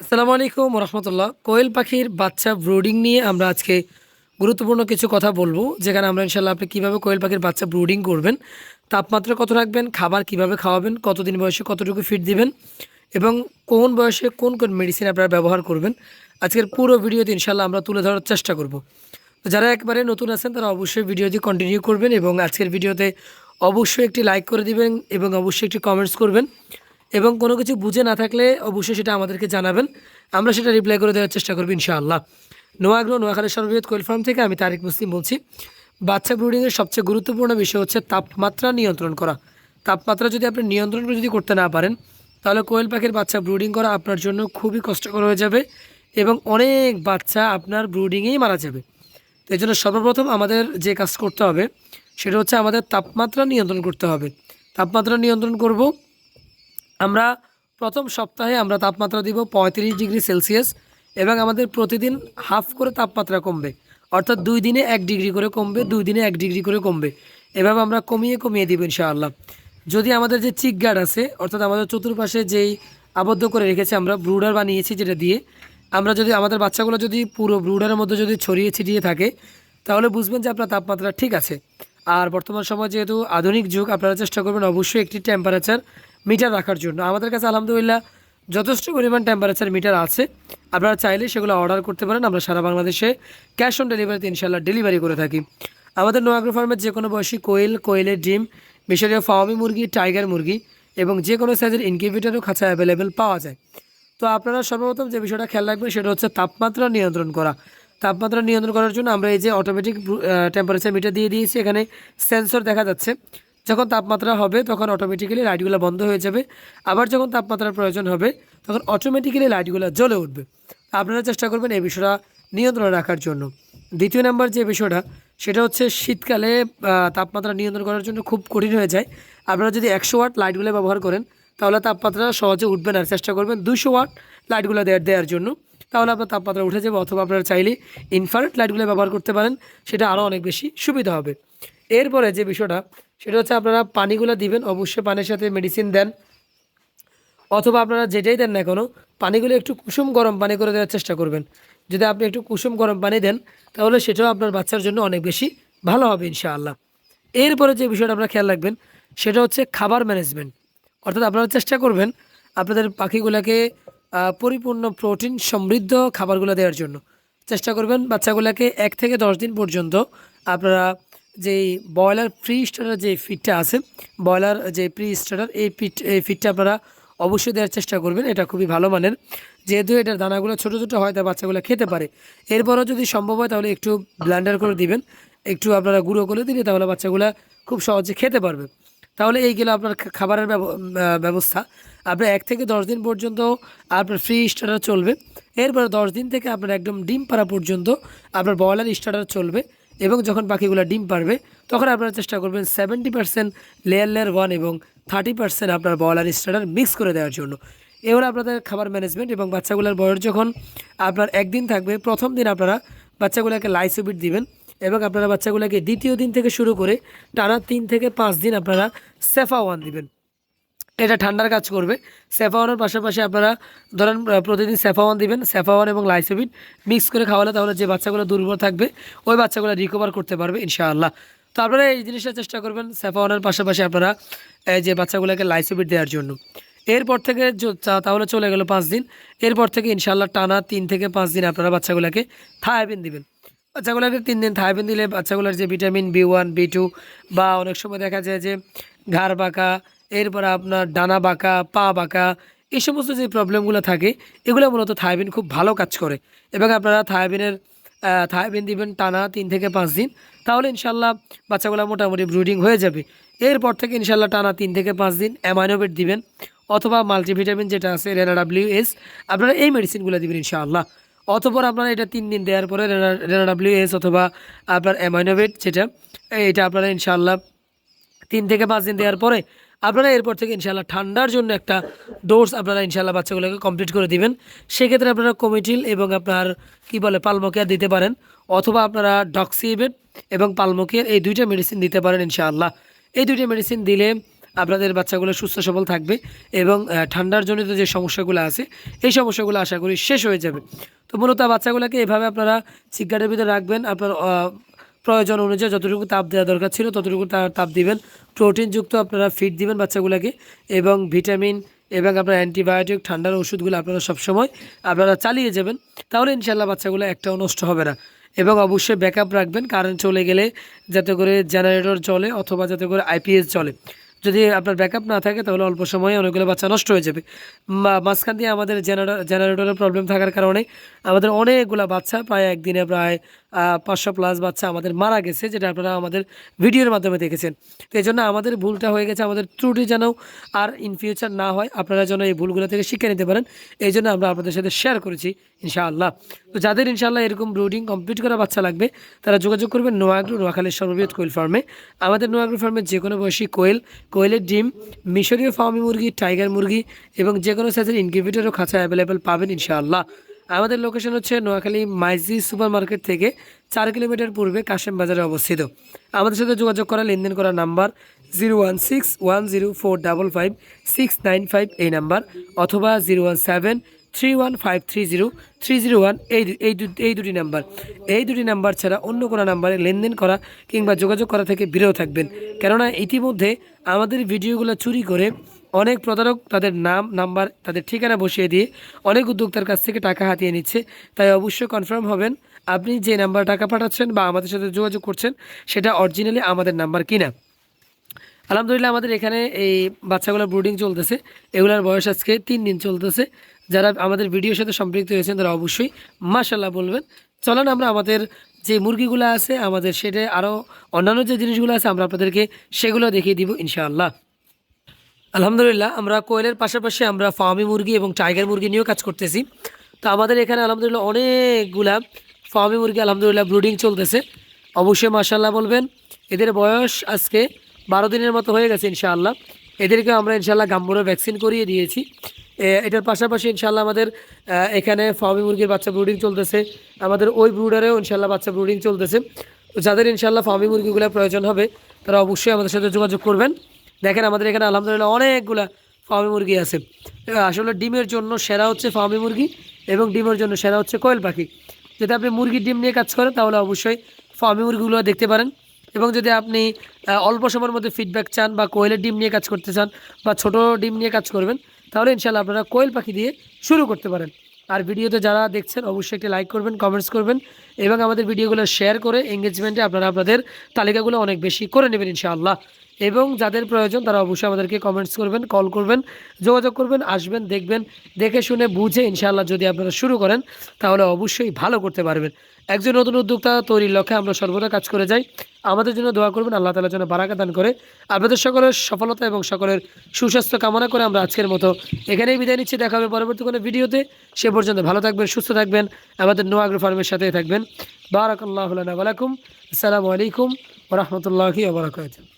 আসসালামু আলাইকুম রহমতুল্লাহ কোয়েল পাখির বাচ্চা ব্রুডিং নিয়ে আমরা আজকে গুরুত্বপূর্ণ কিছু কথা বলব, যেখানে আমরা ইনশাল্লাহ আপনি কীভাবে কোয়েল পাখির বাচ্চা ব্রুডিং করবেন, তাপমাত্রা কত রাখবেন, খাবার কীভাবে খাওয়াবেন, কতদিন বয়সে কতটুকু ফিট দিবেন, এবং কোন বয়সে কোন কোন মেডিসিন আপনারা ব্যবহার করবেন, আজকের পুরো ভিডিওতে ইনশাল্লাহ আমরা তুলে ধরার চেষ্টা করব। যারা একবারে নতুন আছেন, তারা অবশ্যই ভিডিওটি কন্টিনিউ করবেন এবং আজকের ভিডিওতে অবশ্যই একটি লাইক করে দিবেন এবং অবশ্যই একটি কমেন্টস করবেন। এবং কোনো কিছু বুঝে না থাকলে অবশ্যই সেটা আমাদেরকে জানাবেন। আমরা সেটা রিপ্লাই করে দেওয়ার চেষ্টা করব ইনশাআল্লাহ। নোয়াগ্রো নোয়াখালী সর্ববৃহৎ কোয়েল ফার্ম থেকে আমি তারিক মুসলিম বলছি। বাচ্চা ব্রুডিংয়ের সবচেয়ে গুরুত্বপূর্ণ বিষয় হচ্ছে তাপমাত্রা নিয়ন্ত্রণ করা। তাপমাত্রা যদি আপনি নিয়ন্ত্রণ করে যদি করতে না পারেন, তাহলে কোয়েল পাখির বাচ্চা ব্রুডিং করা আপনার জন্য খুবই কষ্টকর হয়ে যাবে এবং অনেক বাচ্চা আপনার ব্রুডিংয়েই মারা যাবে। তো এই জন্য সর্বপ্রথম আমাদের যে কাজ করতে হবে, সেটা হচ্ছে আমাদের তাপমাত্রা নিয়ন্ত্রণ করতে হবে। তাপমাত্রা নিয়ন্ত্রণ করব আমরা প্রথম সপ্তাহে আমরা তাপমাত্রা দিব পঁয়ত্রিশ ডিগ্রি সেলসিয়াস এবং আমাদের প্রতিদিন হাফ করে তাপমাত্রা কমবে। অর্থাৎ দুই দিনে এক ডিগ্রি করে কমবে, দুই দিনে এক ডিগ্রি করে কমবে। এভাবে আমরা কমিয়ে কমিয়ে দিব ইনশাআল্লাহ। যদি আমাদের যে চিক গার্ড আছে, অর্থাৎ আমাদের চতুর্পাশে যেই আবদ্ধ করে রেখেছি আমরা ব্রুডার বানিয়েছি যেটা দিয়ে, আমরা যদি আমাদের বাচ্চাগুলো যদি পুরো ব্রুডারের মধ্যে যদি ছড়িয়ে ছিটিয়ে থাকে, তাহলে বুঝবেন যে আপনার তাপমাত্রা ঠিক আছে। আর বর্তমান সময় যেহেতু আধুনিক যুগ, আপনারা চেষ্টা করবেন অবশ্যই একটি টেম্পারেচার মিটার রাখার জন্য। আমাদের কাছে আলহামদুলিল্লাহ যথেষ্ট পরিমাণ টেম্পারেচার মিটার আছে। আপনারা চাইলে সেগুলো অর্ডার করতে পারেন। আমরা সারা বাংলাদেশে ক্যাশ অন ডেলিভারিতে ইনশাল্লাহ ডেলিভারি করে থাকি। আমাদের নোয়াগ্রো ফার্মের যে কোনো বয়সী কোয়েল, কোয়েলের ডিম, মিশরীয় ফাওয়ামি মুরগি টাইগার মুরগি এবং যে কোনো সাইজের ইনকিউবেটারও খাঁচা অ্যাভেলেবেল পাওয়া যায়। তো আপনারা সর্বপ্রথম যে বিষয়টা খেয়াল রাখবেন সেটা হচ্ছে তাপমাত্রা নিয়ন্ত্রণ করা। তাপমাত্রা নিয়ন্ত্রণ করার জন্য আমরা এই যে অটোমেটিক টেম্পারেচার মিটার দিয়ে দিয়েছি। এখানে সেন্সর দেখা যাচ্ছে। যখন তাপমাত্রা হবে, তখন অটোমেটিক্যালি লাইটগুলো বন্ধ হয়ে যাবে। আবার যখন তাপমাত্রার প্রয়োজন হবে, তখন অটোমেটিক্যালি লাইটগুলো জ্বলে উঠবে। আপনারা চেষ্টা করবেন এই বিষয়টা নিয়ন্ত্রণে রাখার জন্য। দ্বিতীয় নাম্বার যে বিষয়টা, সেটা হচ্ছে শীতকালে তাপমাত্রা নিয়ন্ত্রণ করার জন্য খুব কঠিন হয়ে যায়। আপনারা যদি একশো ওয়াট লাইটগুলো ব্যবহার করেন, তাহলে তাপমাত্রা সহজে উঠবে না। চেষ্টা করবেন দুশো ওয়াট লাইটগুলো দেওয়ার দেওয়ার জন্য। তাহলে আপনার তাপমাত্রা উঠে যাবে, অথবা আপনারা চাইলে ইনফ্রারেড লাইটগুলো ব্যবহার করতে পারেন। সেটা আরও অনেক বেশি সুবিধা হবে। এরপরে যে বিষয়টা সেটা হচ্ছে আপনারা পানিগুলো দিবেন, অবশ্যই পানির সাথে মেডিসিন দেন। অথবা আপনারা যেটাই দেন না কোনো, পানিগুলো একটু কুসুম গরম পানি করে দেওয়ার চেষ্টা করবেন। যদি আপনি একটু কুসুম গরম পানি দেন, তাহলে সেটাও আপনার বাচ্চার জন্য অনেক বেশি ভালো হবে ইনশাআল্লাহ। এরপরে যে বিষয়টা আপনারা খেয়াল রাখবেন, সেটা হচ্ছে খাবার ম্যানেজমেন্ট অর্থাৎ আপনারা চেষ্টা করবেন আপনাদের পাখিগুলোকে পরিপূর্ণ প্রোটিন সমৃদ্ধ খাবারগুলো দেওয়ার জন্য। চেষ্টা করবেন বাচ্চাগুলোকে এক থেকে দশ দিন পর্যন্ত আপনারা যেই ব্রয়লার ফ্রি স্টার্টার যে ফিডটা আছে, ব্রয়লার যে প্রি স্টার্টার এই ফিট এই ফিডটা আপনারা অবশ্যই দেওয়ার চেষ্টা করবেন, এটা খুবই ভালো মানের। যেহেতু এটার দানাগুলো ছোটো ছোটো হয় তা বাচ্চাগুলো খেতে পারে। এরপরও যদি সম্ভব হয়, তাহলে একটু ব্ল্যান্ডার করে দিবেন। একটু আপনারা গুঁড়ো করে দিলে তাহলে বাচ্চাগুলো খুব সহজে খেতে পারবে। তাহলে এই আপনার খাবারের ব্যব- ব্যবস্থা। আপনার এক থেকে দশ দিন পর্যন্ত আপনার ফ্রি স্টার্টার চলবে। এরপরে দশ দিন থেকে আপনার একদম ডিম পাড়া পর্যন্ত আপনার ব্রয়লার স্টার্টার চলবে। এবং যখন পাখিগুলো ডিম পারবে, তখন আপনারা চেষ্টা করবেন seventy percent layer layer one এবং থার্টি পার্সেন্ট আপনার ব্রয়লার স্টার্টার মিক্স করে দেওয়ার জন্য। এবার আপনাদের খাবার ম্যানেজমেন্ট এবং বাচ্চাগুলোর বয়স যখন আপনার একদিন থাকবে, প্রথম দিন আপনারা বাচ্চাগুলোকে লাইসোবিট দিবেন এবং আপনারা বাচ্চাগুলোকে দ্বিতীয় দিন থেকে শুরু করে টানা তিন থেকে পাঁচ দিন আপনারা সেফা ওয়ান দিবেন। এটা ঠান্ডার কাজ করবে। সেফাওয়ানের পাশাপাশি আপনারা ধরেন প্রতিদিন স্যাফাওয়ান দিবেন সেফাওয়ান এবং লাইসোবিন মিক্স করে খাওয়ালে তাহলে যে বাচ্চাগুলো দুর্বল থাকবে, ওই বাচ্চাগুলো রিকভার করতে পারবে ইনশাআল্লাহ। তো আপনারা এই জিনিসটা চেষ্টা করবেন স্যাফাওয়ানের পাশাপাশি আপনারা এই যে বাচ্চাগুলোকে লাইসোবিট দেওয়ার জন্য। এরপর থেকে তাহলে চলে গেল পাঁচ দিন। এরপর থেকে ইনশাআল্লাহ টানা তিন থেকে পাঁচ দিন আপনারা বাচ্চাগুলোকে থায়াবিন দিবেন। বাচ্চাগুলোকে তিন দিন থায়াবিন দিলে বাচ্চাগুলোর যে vitamin B one, B two বা অনেক সময় দেখা যায় যে ঘাড় বাঁকা এরপর আপনার ডানা বাঁকা, পা বাঁকা, এই সমস্ত যে প্রবলেমগুলো থাকে, এগুলো মূলত থায়াবিন খুব ভালো কাজ করে। এবং আপনারা থায়াবিনের থায়াবিন দিবেন টানা তিন থেকে পাঁচ দিন, তাহলে ইনশাল্লাহ বাচ্চাগুলো মোটামুটি ব্রুডিং হয়ে যাবে। এরপর থেকে ইনশাল্লাহ টানা তিন থেকে পাঁচ দিন অ্যামাইনোভেট দিবেন, অথবা মাল্টিভিটামিন যেটা আছে রেনা ডাব্লিউ এস আপনারা এই মেডিসিনগুলো দিবেন ইনশাআল্লাহ। অতপর আপনারা এটা তিন দিন দেওয়ার পরে রেনা ডাব্লিউ এস অথবা আপনার অ্যামাইনোভেট যেটা এটা আপনারা ইনশাআল্লাহ তিন থেকে পাঁচ দিন দেওয়ার পরে আপনারা এরপর থেকে ইনশাল্লাহ ঠান্ডার জন্য একটা ডোজ আপনারা ইনশাল্লাহ বাচ্চাগুলোকে কমপ্লিট করে দিবেন। সেক্ষেত্রে আপনারা কমিটিল এবং আপনার কি বলে পালমোকেয়ার দিতে পারেন অথবা আপনারা ডক্সিবেট এবং পালমোকেয়ার এই দুইটা মেডিসিন দিতে পারেন ইনশাআল্লাহ। এই দুইটা মেডিসিন দিলে আপনাদের বাচ্চাগুলো সুস্থ সবল থাকবে এবং ঠান্ডার জনিত যে সমস্যাগুলো আছে, এই সমস্যাগুলো আশা করি শেষ হয়ে যাবে। তো মূলত বাচ্চাগুলোকে এভাবে আপনারা চিকারের ভিতরে রাখবেন, আপনার প্রয়োজন অনুযায়ী যতটুকু তাপ দেওয়া দরকার ছিল, ততটুকু তাপ দিবেন। প্রোটিনযুক্ত আপনারা ফিড দিবেন বাচ্চাগুলোকে এবং ভিটামিন এবং আপনার অ্যান্টিবায়োটিক, ঠান্ডার ওষুধগুলো আপনারা সবসময় আপনারা চালিয়ে যাবেন। তাহলে ইনশাল্লাহ বাচ্চাগুলো একটাও নষ্ট হবে না। এবং অবশ্যই ব্যাকআপ রাখবেন। কারেন্ট চলে গেলে যাতে করে জেনারেটর চলে অথবা যাতে করে আইপিএস চলে যদি আপনার ব্যাকআপ না থাকে, তাহলে অল্প সময়ে অনেকগুলো বাচ্চা নষ্ট হয়ে যাবে। মাঝখান দিয়ে আমাদের জেনারেটর জেনারেটরের প্রবলেম থাকার কারণে আমাদের অনেকগুলো বাচ্চা, প্রায় একদিনে প্রায় পাঁচশো প্লাস বাচ্চা আমাদের মারা গেছে, যেটা আপনারা আমাদের ভিডিওর মাধ্যমে দেখেছেন। তো এই জন্য আমাদের ভুলটা হয়ে গেছে, আমাদের ত্রুটি যেন আর ইন ফিউচার না হয়, আপনারা যেন এই ভুলগুলো থেকে শিখে নিতে পারেন। এই জন্য আমরা আপনাদের সাথে শেয়ার করেছি, ইনশাআল্লাহ। তো যাদের ইনশাআল্লাহ এরকম ব্রুডিং কমপ্লিট করা বাচ্চা লাগবে, তারা যোগাযোগ করবেন নোয়াগ্রু, নোয়াখালীর সর্ববৃহৎ কোয়েল ফার্মে আমাদের নোয়াগ্রু ফার্মে যে কোনো বয়সী কোয়েল কোয়েলের ডিম, মিশরীয় ফার্মি মুরগি, টাইগার মুরগি এবং যে কোনো সাইজের ইনকিউবেটরও খাঁচা অ্যাভেলেবেল পাবেন ইনশাআল্লাহ। আমাদের লোকেশন হচ্ছে নোয়াখালী মাইজি সুপার মার্কেট থেকে চার কিলোমিটার পূর্বে কাশেম বাজারে অবস্থিত। আমাদের সাথে যোগাযোগ করা লেনদেন করা number zero one six one zero four double five six nine five এই নাম্বার, অথবা zero one seven three one five three zero three zero one এই এই দুটি নাম্বার। এই দুটি নাম্বার ছাড়া অন্য কোনো নাম্বারে লেনদেন করা কিংবা যোগাযোগ করা থেকে বিরত থাকবেন। কেননা ইতিমধ্যে আমাদের ভিডিওগুলো চুরি করে অনেক প্রতারক তাদের নাম, নাম্বার, তাদের ঠিকানা বসিয়ে দিয়ে অনেক উদ্যোক্তার কাছ থেকে টাকা হাতিয়ে নিচ্ছে। তাই অবশ্যই কনফার্ম হবেন, আপনি যে নাম্বার টাকা পাঠাচ্ছেন বা আমাদের সাথে যোগাযোগ করছেন, সেটা অরিজিনালি আমাদের নাম্বার কিনা। আলহামদুলিল্লাহ, আমাদের এখানে এই বাচ্চাগুলোর ব্রুডিং চলতেছে। এগুলোর বয়স আজকে তিন দিন চলতেছে। যারা আমাদের ভিডিওর সাথে সম্পৃক্ত হয়েছেন, তারা অবশ্যই মাশাল্লাহ বলবেন। চলেন আমরা আমাদের যে মুরগিগুলো আছে, আমাদের সেটা আরও অন্যান্য যে জিনিসগুলো আছে, আমরা আপনাদেরকে সেগুলো দেখিয়ে দিব ইনশাআল্লাহ। আলহামদুলিল্লাহ, আমরা কোয়েলের পাশাপাশি আমরা ফার্মি মুরগি এবং টাইগার মুরগি নিয়েও কাজ করতেছি। তো আমাদের এখানে আলহামদুলিল্লাহ অনেকগুলা ফার্মি মুরগি আলহামদুলিল্লাহ ব্রুডিং চলতেছে। অবশ্যই মাশাল্লাহ বলবেন, এদের বয়স আজকে বারো দিনের মতো হয়ে গেছে ইনশাআল্লাহ। এদেরকে আমরা ইনশাআল্লাহ গাম্বুরো ভ্যাকসিন করিয়ে দিয়েছি। এটার পাশাপাশি ইনশাআল্লাহ আমাদের এখানে ফার্মি মুরগির বাচ্চা ব্রুডিং চলতেছে। আমাদের ওই ব্রুডারেও ইনশাল্লাহ বাচ্চা ব্রুডিং চলতেছে। তো যাদের ইনশাল্লাহ ফার্মি মুরগিগুলো প্রয়োজন হবে, তারা অবশ্যই আমাদের সাথে যোগাযোগ করবেন। দেখেন আমাদের এখানে আলহামদুলিল্লাহ অনেকগুলা ফার্মি মুরগি আছে। আসলে ডিমের জন্য সেরা হচ্ছে ফার্মি মুরগি এবং ডিমের জন্য সেরা হচ্ছে কোয়েল পাখি। যদি আপনি মুরগির ডিম নিয়ে কাজ করেন, তাহলে অবশ্যই ফার্মি মুরগিগুলো দেখতে পারেন। এবং যদি আপনি অল্প সময়ের মধ্যে ফিডব্যাক চান বা কোয়েলের ডিম নিয়ে কাজ করতে চান বা ছোট ডিম নিয়ে কাজ করবেন তাহলে ইনশাল্লাহ আপনারা কোয়েল পাখি দিয়ে শুরু করতে পারেন। আর ভিডিওতে যারা দেখছেন, অবশ্যই একটি লাইক করবেন কমেন্টস করবেন এবং আমাদের ভিডিওগুলো শেয়ার করে এঙ্গেজমেন্টে আপনারা আপনাদের তালিকাগুলো অনেক বেশি করে নেবেন ইনশাআল্লাহ। এবং যাদের প্রয়োজন তারা অবশ্যই আমাদেরকে কমেন্টস করবেন কল করবেন, যোগাযোগ করবেন, আসবেন, দেখবেন, দেখে শুনে বুঝে ইনশাআল্লাহ যদি আপনারা শুরু করেন, তাহলে অবশ্যই ভালো করতে পারবেন। একজন নতুন উদ্যোক্তা তৈরির লক্ষ্যে আমরা সর্বদা কাজ করে যাই। আমাদের জন্য দোয়া করবেন, আল্লাহ তালার জন্য বারাকা দান করে। আপনাদের সকলের সফলতা এবং সকলের সুস্বাস্থ্য কামনা করে আমরা আজকের মতো এখানেই বিদায় নিচ্ছি। দেখা হবে পরবর্তী কোনো ভিডিওতে। সে পর্যন্ত ভালো থাকবেন, সুস্থ থাকবেন। আমাদের নোয়াগ্রো ফার্মের সাথে থাকবেন। বারাকাল্লাহ আলাইকুম আসসালামু আলাইকুম ওরহমতুল্লাহি ওবরাকাতুহ